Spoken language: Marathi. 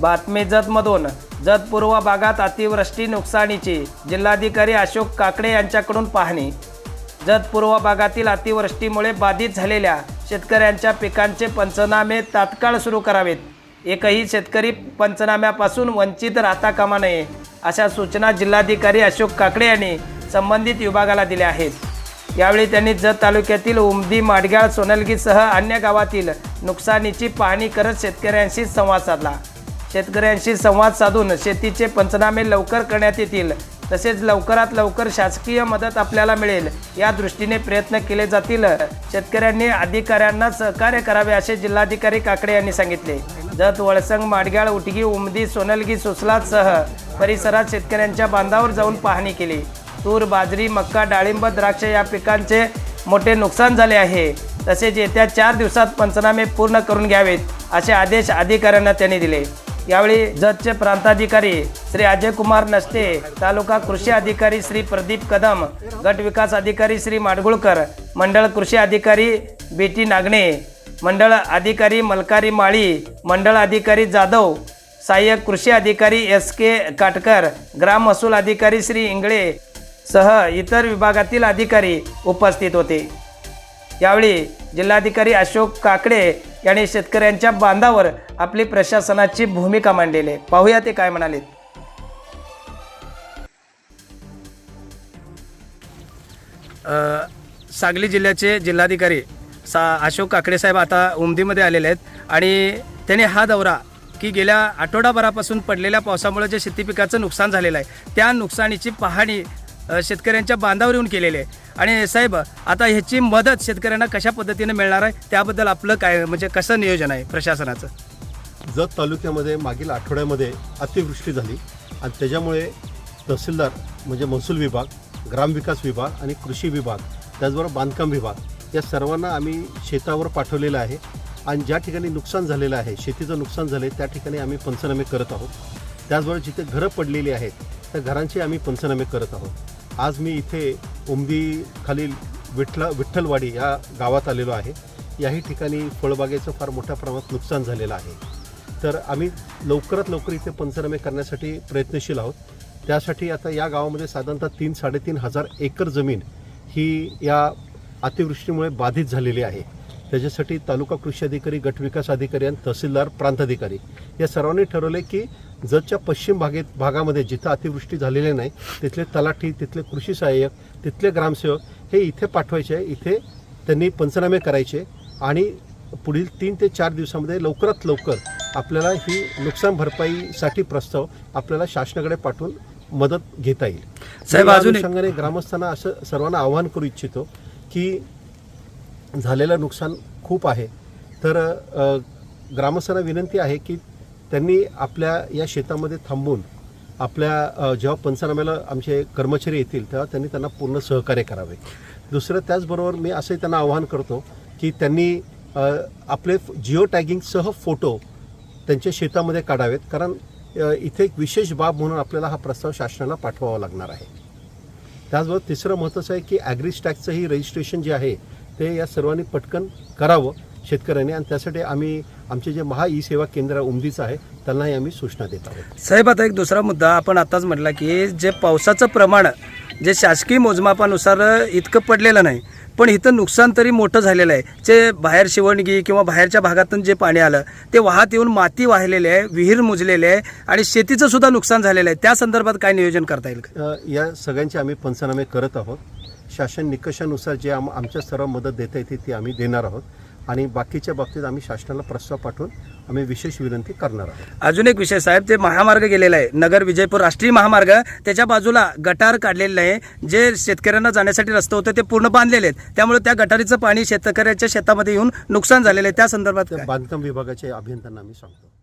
बातमी जतमधून. जत पूर्व भागात अतिवृष्टी नुकसानीची जिल्हाधिकारी अशोक काकडे यांच्याकडून पाहणी. जत पूर्व भागातील अतिवृष्टीमुळे बाधित झालेल्या शेतकऱ्यांच्या पिकांचे पंचनामे तात्काळ सुरू करावेत. एकही शेतकरी पंचनाम्यापासून वंचित राहता कामा नये अशा सूचना जिल्हाधिकारी अशोक काकडे यांनी संबंधित विभागाला दिल्या आहेत. यावेळी त्यांनी जत तालुक्यातील उमदी माडगाळ सोनलगीसह अन्य गावातील नुकसानीची पाहणी करत शेतकऱ्यांशी संवाद साधला. शेतकऱ्यांशी संवाद साधून शेतीचे पंचनामे लवकर करण्यात येतील. तसेच लवकरात लवकर शासकीय मदत आपल्याला मिळेल. या दृष्टीने प्रयत्न केले जातील. शेतकऱ्यांनी अधिकाऱ्यांना सहकार्य करावे असे जिल्हाधिकारी काकडे यांनी सांगितले. जत वळसंग माडग्याळ उटगी उमदी सोनलगी सुसलासह परिसरात शेतकऱ्यांच्या बांधावर जाऊन पाहणी केली. तूर बाजरी मक्का डाळिंब द्राक्ष या पिकांचे मोठे नुकसान झाले आहे. तसेच येत्या चार दिवसात पंचनामे पूर्ण करून घ्यावेत असे आदेश अधिकाऱ्यांना त्यांनी दिले. यावेळी जतचे प्रांताधिकारी श्री अजय कुमार नस्ते तालुका कृषी अधिकारी श्री प्रदीप कदम गट विकास अधिकारी श्री माडगुळकर मंडळ कृषी अधिकारी बी टी नागणे मंडळ अधिकारी मलकारी माळी मंडळ अधिकारी जाधव सहाय्यक कृषी अधिकारी एस के काटकर ग्राम महसूल अधिकारी श्री इंगळे सह इतर विभागातील अधिकारी उपस्थित होते. यावेळी जिल्हाधिकारी अशोक काकडे याने शेतकऱ्यांच्या बांधावर आपली प्रशासनाची भूमिका मांडलेली आहे. पाहूया ते काय म्हणाले. सांगली जिल्ह्याचे जिल्हाधिकारी सा अशोक काकडेसाहेब आता उमदीमध्ये आलेले आहेत आणि त्यांनी हा दौरा की गेल्या आठवडाभरापासून पडलेल्या पावसामुळे जे शेती पिकाचं नुकसान झालेलं आहे त्या नुकसानीची पाहणी शेतकऱ्यांच्या बांधावर येऊन केलेले आहे. आणि साहेब आता ह्याची मदत शेतकऱ्यांना कशा पद्धतीने मिळणार आहे? त्याबद्दल आपलं काय म्हणजे कसं नियोजन आहे प्रशासनाचं? जत तालुक्यामध्ये मागील आठवड्यामध्ये अतिवृष्टी झाली आणि त्याच्यामुळे तहसीलदार म्हणजे महसूल विभाग ग्रामविकास विभाग आणि कृषी विभाग त्याचबरोबर बांधकाम विभाग या सर्वांना आम्ही शेतावर पाठवलेलं आहे. आणि ज्या ठिकाणी नुकसान झालेलं आहे शेतीचं नुकसान झालं आहे त्या ठिकाणी आम्ही पंचनामे करत आहोत. त्याचबरोबर जिथे घरं पडलेली आहेत त्या घरांची आम्ही पंचनामे करत आहोत. आज मी इथे उमदी खालील विठ्ठल विठ्ठलवाडी या गावात आलेलो आहे. याही ठिकाणी फळबागेचं फार मोठ्या प्रमाणात नुकसान झालेलं आहे. तर आम्ही लवकरात लवकर इथे पंचनामे करण्यासाठी प्रयत्नशील आहोत. त्यासाठी आता या गावामध्ये साधारणतः तीन साडेतीन हजार एकर जमीन ही या अतिवृष्टीमुळे बाधित झालेली आहे. त्याच्यासाठी तालुका कृषी अधिकारी गटविकास अधिकारी आणि तहसीलदार प्रांताधिकारी या सर्वांनी ठरवले की जतच्या पश्चिम भागेत भागामध्ये जिथं अतिवृष्टी झालेली नाही तिथले तलाठी तिथले कृषी सहाय्यक तिथले ग्रामसेवक हे इथे पाठवायचे आहे. इथे त्यांनी पंचनामे करायचे आणि पुढील तीन ते चार दिवसामध्ये लवकरात लवकर आपल्याला ही नुकसान भरपाईसाठी प्रस्ताव आपल्याला शासनाकडे पाठवून मदत घेता येईल. साहेब, अनुषंगाने ग्रामस्थांना असं सर्वांना आवाहन करू इच्छितो की झालेलं नुकसान खूप आहे. तर ग्रामस्थांना विनंती आहे की त्यांनी आपल्या या शेतामध्ये थांबून आपल्या जेव्हा पंचनाम्याला आमचे कर्मचारी येतील तेव्हा त्यांनी त्यांना पूर्ण सहकार्य करावे. दुसरं त्याचबरोबर मी असंही त्यांना आवाहन करतो की त्यांनी आपले जिओ टॅगिंगसह फोटो त्यांच्या शेतामध्ये काढावेत. कारण इथे एक विशेष बाब म्हणून आपल्याला हा प्रस्ताव शासनाला पाठवावा लागणार आहे. त्याचबरोबर तिसरं महत्त्वाचं आहे की ॲग्रिस्टॅकचंही रजिस्ट्रेशन जे आहे ते या सर्वांनी पटकन करावं शेतकऱ्यांनी. आणि त्यासाठी आम्ही आमचे जे महा ई सेवा केंद्र उमदीचं आहे त्यांनाही आम्ही सूचना देत आहोत. साहेब आता एक दुसरा मुद्दा. आपण आताच म्हटला की जे पावसाचं प्रमाण जे शासकीय मोजमापानुसार इतकं पडलेलं नाही पण इथं नुकसान तरी मोठं झालेलं आहे. जे बाहेर शिवणगी किंवा बाहेरच्या भागातून जे पाणी आलं ते वाहत येऊन माती वाहिलेली आहे विहीर मुजलेले आहे आणि शेतीचं सुद्धा नुकसान झालेलं आहे. त्या संदर्भात काय नियोजन करता येईल? या सगळ्यांचे आम्ही पंचनामे करत आहोत. शासन निकषानुसार जे आम आमच्या सर्व मदत देता येते ती आम्ही देणार आहोत. आणि बाकीच्या बाबतीत आम्ही शासनाला प्रस्ताव पाठवून आम्ही विशेष विनंती करणार आहोत. अजून एक विषय साहेब ते महामार्ग गेलेला आहे. नगर विजयपूर राष्ट्रीय महामार्ग त्याच्या बाजूला गटार काढलेलं आहे. जे शेतकऱ्यांना जाण्यासाठी रस्ते होते ते पूर्ण बांधलेले आहेत. त्यामुळे त्या गटारीचं पाणी शेतकऱ्याच्या शेतामध्ये येऊन नुकसान झालेलं आहे. त्या संदर्भात? बांधकाम विभागाच्या अभियंत्यांना आम्ही सांगतो.